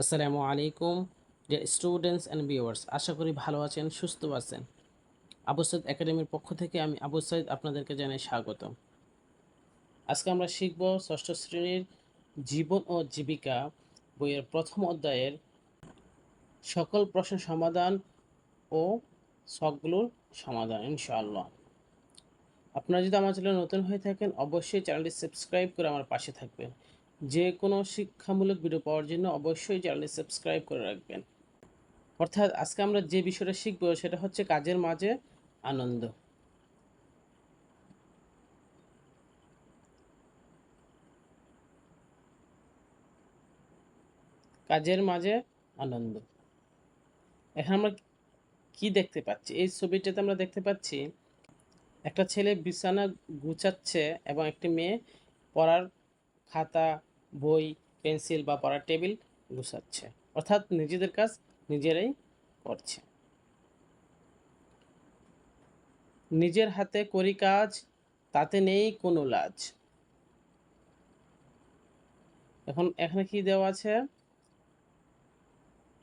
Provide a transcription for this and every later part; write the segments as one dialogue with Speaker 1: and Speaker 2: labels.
Speaker 1: আসসালামু আলাইকুম dear students and viewers আশা করি ভালো আছেন, সুস্থ আছেন। আবু সৈদ একাডেমির পক্ষ থেকে আমি আবু সৈদ আপনাদেরকে জানাই স্বাগত আজকে আমরা শিখব ষষ্ঠ শ্রেণির জীবন ও জীবিকা বইয়ের প্রথম অধ্যায়ের সকল প্রশ্ন সমাধান ও সবগুলোর সমাধান, ইনশাআল্লাহ। আপনারা যদি আমার চ্যানেলে নতুন হয়ে থাকেন, অবশ্যই চ্যানেলটি সাবস্ক্রাইব করে আমার পাশে থাকবেন। যে কোনো শিক্ষামূলক ভিডিও পাওয়ার জন্য অবশ্যই চ্যানেলটি সাবস্ক্রাইব করে রাখবেন। অর্থাৎ আজকে আমরা যে বিষয়টা শিখব সেটা হচ্ছে কাজের মাঝে আনন্দ। কাজের মাঝে আনন্দ। এখন আমরা কি দেখতে পাচ্ছি? এই ছবিটাতে আমরা দেখতে পাচ্ছি একটা ছেলে বিছানা গুছাচ্ছে এবং একটি মেয়ে পড়ার খাতা বই, পেন্সিল বা পড়ার টেবিল গুছাচ্ছে। অর্থাৎ নিজেদের কাজ নিজেরাই করছে। নিজের হাতে করি কাজ, তাতে নেই কোনো লাজ। এখন এখানে কি দেওয়া আছে?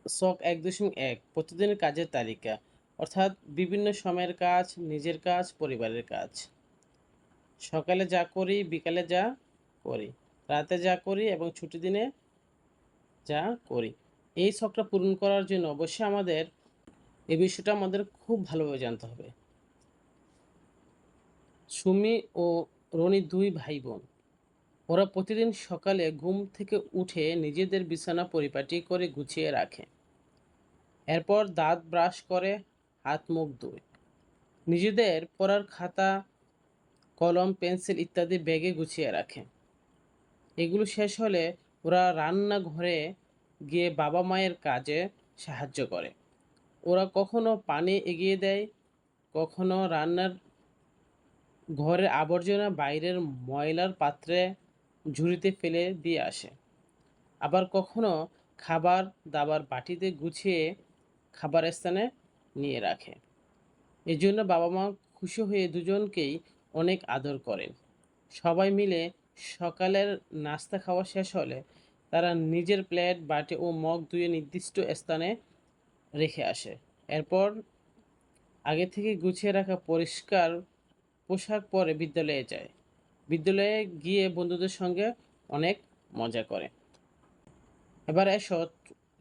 Speaker 1: শখ এক দশমিক এক, প্রতিদিনের কাজের তালিকা। অর্থাৎ বিভিন্ন সময়ের কাজ, নিজের কাজ, পরিবারের কাজ। সকালে যা করি, বিকালে যা করি। রাতে যা করি এবং ছুটি দিনে যা করি। এই শখটা পূরণ করার জন্য অবশ্যই আমাদের এই বিষয়টা আমাদের খুব ভালোভাবে জানতে হবে। সুমি ও রনি দুই ভাই বোন ওরা প্রতিদিন সকালে ঘুম থেকে উঠে নিজেদের বিছানা পরিপাটি করে গুছিয়ে রাখে। এরপর দাঁত ব্রাশ করে, হাত মুখ ধুয়। নিজেদের পড়ার খাতা, কলম, পেন্সিল ইত্যাদি ব্যাগে গুছিয়ে রাখে। এগুলো শেষ হলে ওরা রান্নাঘরে গিয়ে বাবা মায়ের কাজে সাহায্য করে। ওরা কখনো পানি এগিয়ে দেয়, কখনো রান্নার ঘরের আবর্জনা বাইরের ময়লার পাত্রে ঝুড়িতে ফেলে দিয়ে আসে। আবার কখনো খাবার দাবার বাটিতে গুছিয়ে খাবার স্থানে নিয়ে রাখে। এই জন্য বাবা মা খুশি হয়ে দুজনকেই অনেক আদর করেন। সবাই মিলে সকালের নাস্তা খাওয়া শেষ হলে তারা নিজের প্লেট, বাটি ও মগ ধুয়ে নির্দিষ্ট স্থানে রেখে আসে। এরপর আগে থেকে গুছিয়ে রাখা পরিষ্কার পোশাক পরে বিদ্যালয়ে যায়। বিদ্যালয়ে গিয়ে বন্ধুদের সঙ্গে অনেক মজা করে। এবার এসো,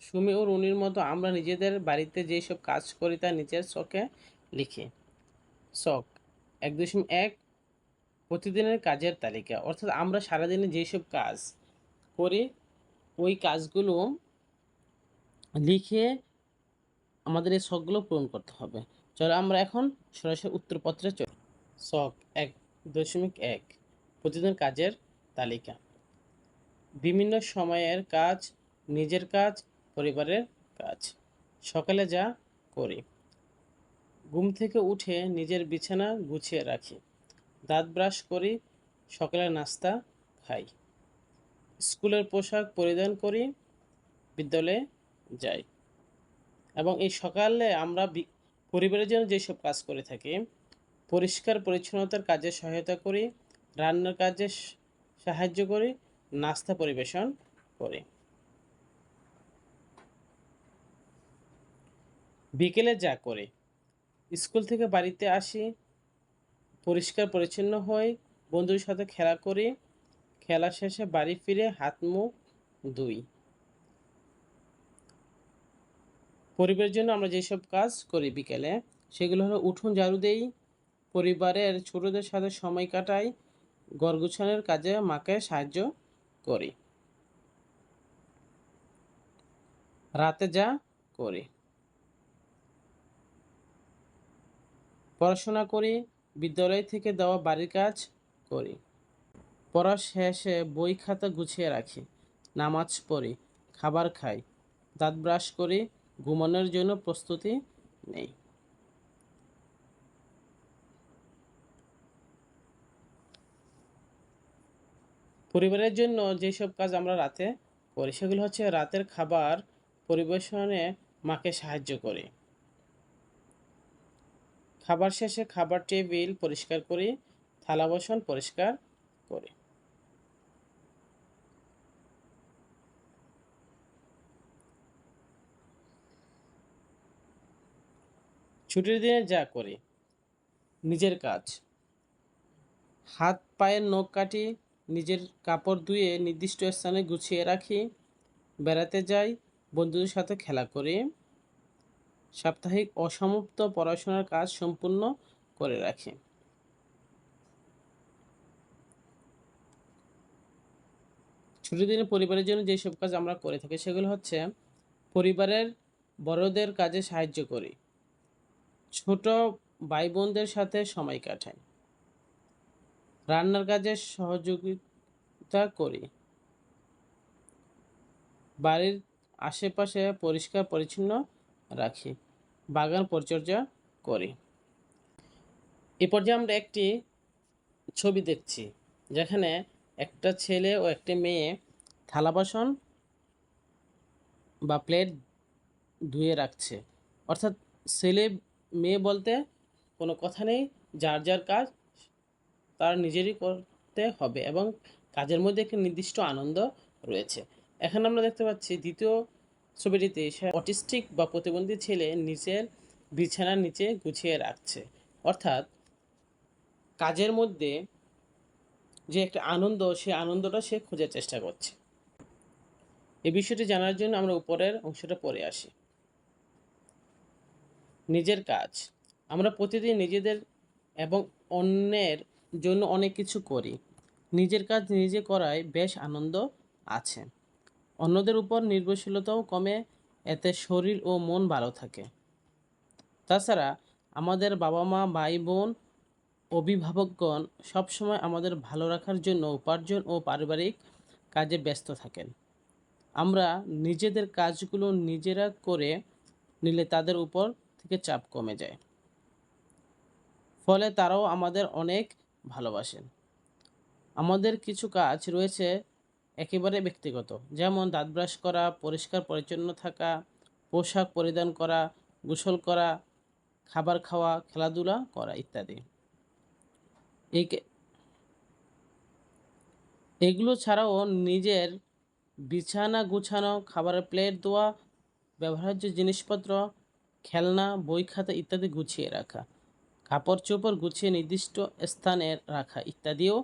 Speaker 1: সুমি ও রুনির মতো আমরা নিজেদের বাড়িতে যেসব কাজ করি তা নিজের শখে লিখি। শখ এক দশমিক এক প্রতিদিনের কাজের তালিকা। অর্থাৎ আমরা সারাদিনে যেসব কাজ করি, ওই কাজগুলো লিখে আমাদের এই শখগুলো পূরণ করতে হবে। চলো আমরা এখন সরাসরি উত্তরপত্রে চলি। শখ এক দশমিক এক প্রতিদিন কাজের তালিকা। বিভিন্ন সময়ের কাজ, নিজের কাজ, পরিবারের কাজ। সকালে যা করি, ঘুম থেকে উঠে নিজের বিছানা গুছিয়ে রাখি। দাঁত ব্রাশ করি সকালের নাস্তা খাই। স্কুলের পোশাক পরিধান করি, বিদ্যালয়ে যাই। এবং এই সকালে আমরা পরিবারের জন্য যেসব কাজ করে থাকি, পরিষ্কার পরিচ্ছন্নতার কাজে সহায়তা করি, রান্নার কাজে সাহায্য করি, নাস্তা পরিবেশন করি। বিকেলে যা করে, স্কুল থেকে বাড়িতে আসি পরিষ্কার পরিচ্ছন্ন হই বন্ধুর সাথে খেলা করি, খেলা শেষে বাড়ি ফিরে হাত মুখ ধুই। পরিবারের জন্য আমরা যেসব কাজ করি বিকেলে, সেগুলো হলো উঠোন ঝাড়ু দেই, পরিবারের ছোটদের সাথে সময় কাটাই ঘর কাজে মাকে সাহায্য করি। রাতে যা করি। পড়াশোনা করি বিদ্যালয় থেকে দেওয়া বাড়ির কাজ করি। পড়া শেষে বই খাতা গুছিয়ে রাখি, নামাজ পড়ি, খাবার খাই, দাঁত ব্রাশ করি, ঘুমানোর জন্য প্রস্তুতি নেই। পরিবারের জন্য যেসব কাজ আমরা রাতে করি, সেগুলো হচ্ছে রাতের খাবার পরিবেশনে মাকে সাহায্য করি। খাবার শেষে খাবার টেবিল পরিষ্কার করে, থালা বাসন পরিষ্কার করে। ছুটির দিনে যা করে, নিজের কাজ। হাত পায়ের নখ কাটি, নিজের কাপড় ধুয়ে নির্দিষ্ট স্থানে গুছিয়ে রাখি, বেড়াতে যাই, বন্ধুদের সাথে খেলা করে। সাপ্তাহিক অসমাপ্ত পড়াশোনার কাজ সম্পূর্ণ করে রাখে। ছুটির দিনে পরিবারের জন্য যেসব কাজ আমরা করে থাকি সেগুলো হচ্ছে পরিবারের বড়দের কাজে সাহায্য করি, ছোট ভাই বোনদের সাথে সময় কাটাই, রান্নার কাজে সহযোগিতা করি, বাড়ির আশেপাশে পরিষ্কার পরিচ্ছন্ন রাখি। বাগান পরিচর্যা করি। এ পর্যায়ে আমরা একটি ছবি দেখছি, যেখানে একটা ছেলে ও একটি মেয়ে থালা বাসন বা প্লেট ধুয়ে রাখছে। অর্থাৎ ছেলে মেয়ে বলতে কোনো কথা নেই, যার যার কাজ তার নিজেরই করতে হবে এবং কাজের মধ্যে একটি নির্দিষ্ট আনন্দ রয়েছে। এখানে আমরা দেখতে পাচ্ছি দ্বিতীয় ছবিটিতে সে অটিস্টিক বা প্রতিবন্ধী ছেলে নিচের বিছানার নিচে গুছিয়ে রাখছে। অর্থাৎ কাজের মধ্যে যে একটা আনন্দ, সেই আনন্দটা সে খোঁজার চেষ্টা করছে। এই বিষয়টি জানার জন্য আমরা উপরের অংশটা পড়ে আসি। নিজের কাজ। আমরা প্রতিদিন নিজেদের এবং অন্যের জন্য অনেক কিছু করি। নিজের কাজ নিজে করায় বেশ আনন্দ আছে। অন্যদের উপর নির্ভরশীলতাও কমে, এতে শরীর ও মন ভালো থাকে। তাছাড়া আমাদের বাবা মা ভাই বোন অভিভাবকগণ সবসময় আমাদের ভালো রাখার জন্য উপার্জন ও পারিবারিক কাজে ব্যস্ত থাকেন। আমরা নিজেদের কাজগুলো নিজেরা করে নিলে তাদের উপর থেকে চাপ কমে যায়। ফলে তারাও আমাদের অনেক ভালোবাসেন। আমাদের কিছু কাজ রয়েছে একেবারে ব্যক্তিগত। যেমন দাঁত ব্রাশ করা, পরিষ্কার পরিচ্ছন্ন থাকা, পোশাক পরিধান করা, গোসল করা, খাবার খাওয়া, খেলাধুলা করা ইত্যাদি। এগুলো ছাড়াও নিজের বিছানা গুছানো, খাবারের প্লেট দেওয়া ব্যবহার্য জিনিসপত্র, খেলনা, বই খাতা ইত্যাদি গুছিয়ে রাখা, কাপড় চোপড় গুছিয়ে নির্দিষ্ট স্থানে রাখা ইত্যাদিও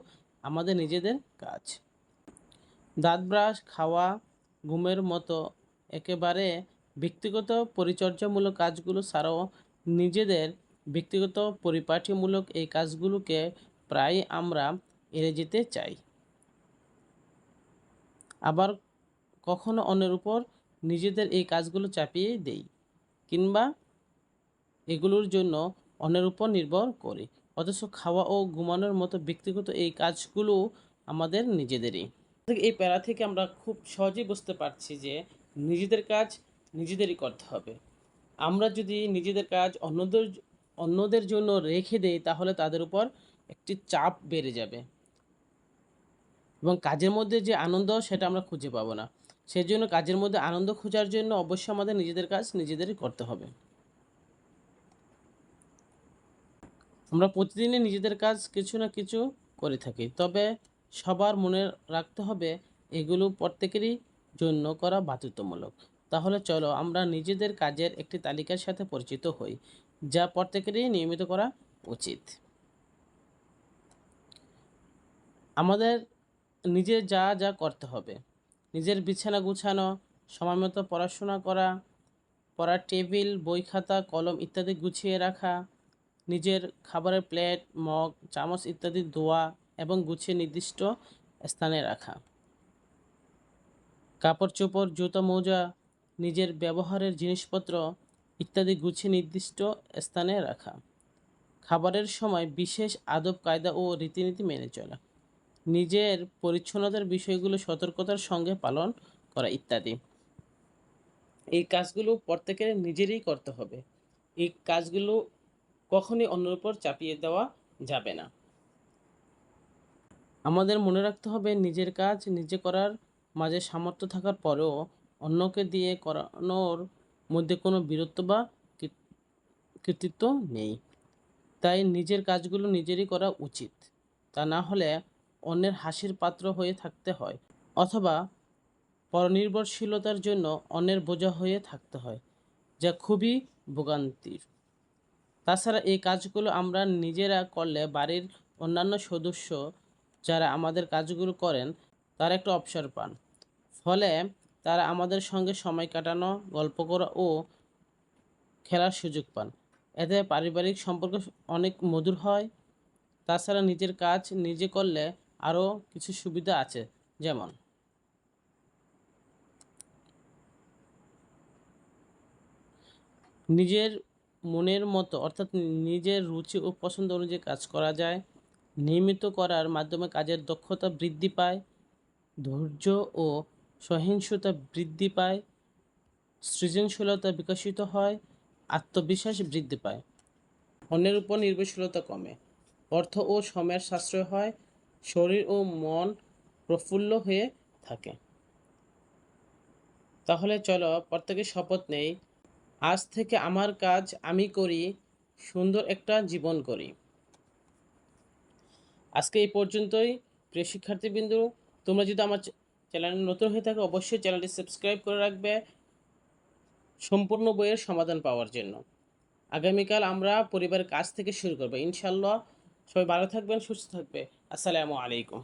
Speaker 1: আমাদের নিজেদের কাজ। দাঁত ব্রাশ, খাওয়া, ঘুমের মতো একেবারে ব্যক্তিগত পরিচর্যামূলক কাজগুলো ছাড়াও নিজেদের ব্যক্তিগত পরিপাটিমূলক এই কাজগুলোকে প্রায় আমরা এড়ে যেতে চাই। আবার কখনো অন্যের উপর নিজেদের এই কাজগুলো চাপিয়ে দেই কিংবা এগুলোর জন্য অন্যের উপর নির্ভর করি। অথচ খাওয়া ও ঘুমানোর মতো ব্যক্তিগত এই কাজগুলো আমাদের নিজেদেরই। এই প্যারা থেকে আমরা খুব সহজেই বুঝতে পারছি যে নিজেদের কাজ নিজেদেরই করতে হবে। আমরা যদি নিজেদের কাজ অন্যদের অন্যদের জন্য রেখে দেই, তাহলে তাদের উপর একটি চাপ বেড়ে যাবে। এবং কাজের মধ্যে যে আনন্দ, সেটা আমরা খুঁজে পাবো না। সেই জন্য কাজের মধ্যে আনন্দ খোঁজার জন্য অবশ্যই আমাদের নিজেদের কাজ নিজেদেরই করতে হবে। আমরা প্রতিদিনই নিজেদের কাজ কিছু না কিছু করে থাকি। তবে সবার মনে রাখতে হবে, এগুলো প্রত্যেকেরই জন্য করা বাধ্যতামূলক। তাহলে চলো আমরা নিজেদের কাজের একটি তালিকার সাথে পরিচিত হই, যা প্রত্যেকেরই নিয়মিত করা উচিত। আমাদের নিজের যা যা করতে হবে, নিজের বিছানা গুছানো, সময় মতো পড়াশোনা করা, পড়ার টেবিল, বই খাতা, কলম ইত্যাদি গুছিয়ে রাখা, নিজের খাবারের প্লেট, মগ, চামচ ইত্যাদি ধোয়া এবং গুছিয়ে নির্দিষ্ট স্থানে রাখা। কাপড় চোপড় জুতো, মোজা, নিজের ব্যবহারের জিনিসপত্র ইত্যাদি গুছিয়ে নির্দিষ্ট স্থানে রাখা। খাবারের সময় বিশেষ আদব, কায়দা ও রীতিনীতি মেনে চলা। নিজের পরিচ্ছন্নতার বিষয়গুলো সতর্কতার সঙ্গে পালন করা ইত্যাদি। এই কাজগুলো প্রত্যেকের নিজেরই করতে হবে। এই কাজগুলো কখনই অন্যের উপর চাপিয়ে দেওয়া যাবে না। আমাদের মনে রাখতে হবে নিজের কাজ নিজে করার মাঝে সামর্থ্য থাকার পরেও অন্যকে দিয়ে করানোর মধ্যে কোনো বীরত্ব বা কৃতিত্ব নেই। তাই নিজের কাজগুলো নিজেরই করা উচিত। তা না হলে অন্যের হাসির পাত্র হয়ে থাকতে হয় অথবা পরনির্ভরশীলতার জন্য অন্যের বোঝা হয়ে থাকতে হয়, যা খুবই ভোগান্তির। তাছাড়া এই কাজগুলো আমরা নিজেরা করলে বাড়ির অন্যান্য সদস্য যারা আমাদের কাজগুলো করেন, তারা একটু অবসর পান। ফলে তারা আমাদের সঙ্গে সময় কাটানো, গল্প করা ও খেলার সুযোগ পান। এতে পারিবারিক সম্পর্ক অনেক মধুর হয়। তাছাড়া নিজের কাজ নিজে করলে আরও কিছু সুবিধা আছে, যেমন নিজের মনের মতো, অর্থাৎ নিজের রুচি ও পছন্দ অনুযায়ী কাজ করা যায়। নিয়মিত করার মাধ্যমে কাজের দক্ষতা বৃদ্ধি পায়, ধৈর্য ও সহিংসতা বৃদ্ধি পায়, সৃজনশীলতা বিকশিত হয়, আত্মবিশ্বাস বৃদ্ধি পায়। অন্যের উপর নির্ভরশীলতা কমে। অর্থ ও সময়ের সাশ্রয় হয়, শরীর ও মন প্রফুল্ল হয়ে থাকে। তাহলে চলো প্রত্যেকে শপথ নেই, আজ থেকে আমার কাজ আমি করি, সুন্দর একটা জীবন করি। আজকে এই পর্যন্তই। প্রিয় শিক্ষার্থীবৃন্দু, তোমরা যদি আমার চ্যানেলে নতুন হয়ে থাকো, অবশ্যই চ্যানেলটি সাবস্ক্রাইব করে রাখবে সম্পূর্ণ বইয়ের সমাধান পাওয়ার জন্য। আগামীকাল আমরা পরিবারের কাজ থেকে শুরু করব ইনশাল্লাহ সবাই ভালো থাকবেন, সুস্থ থাকবে। আসসালামু আলাইকুম।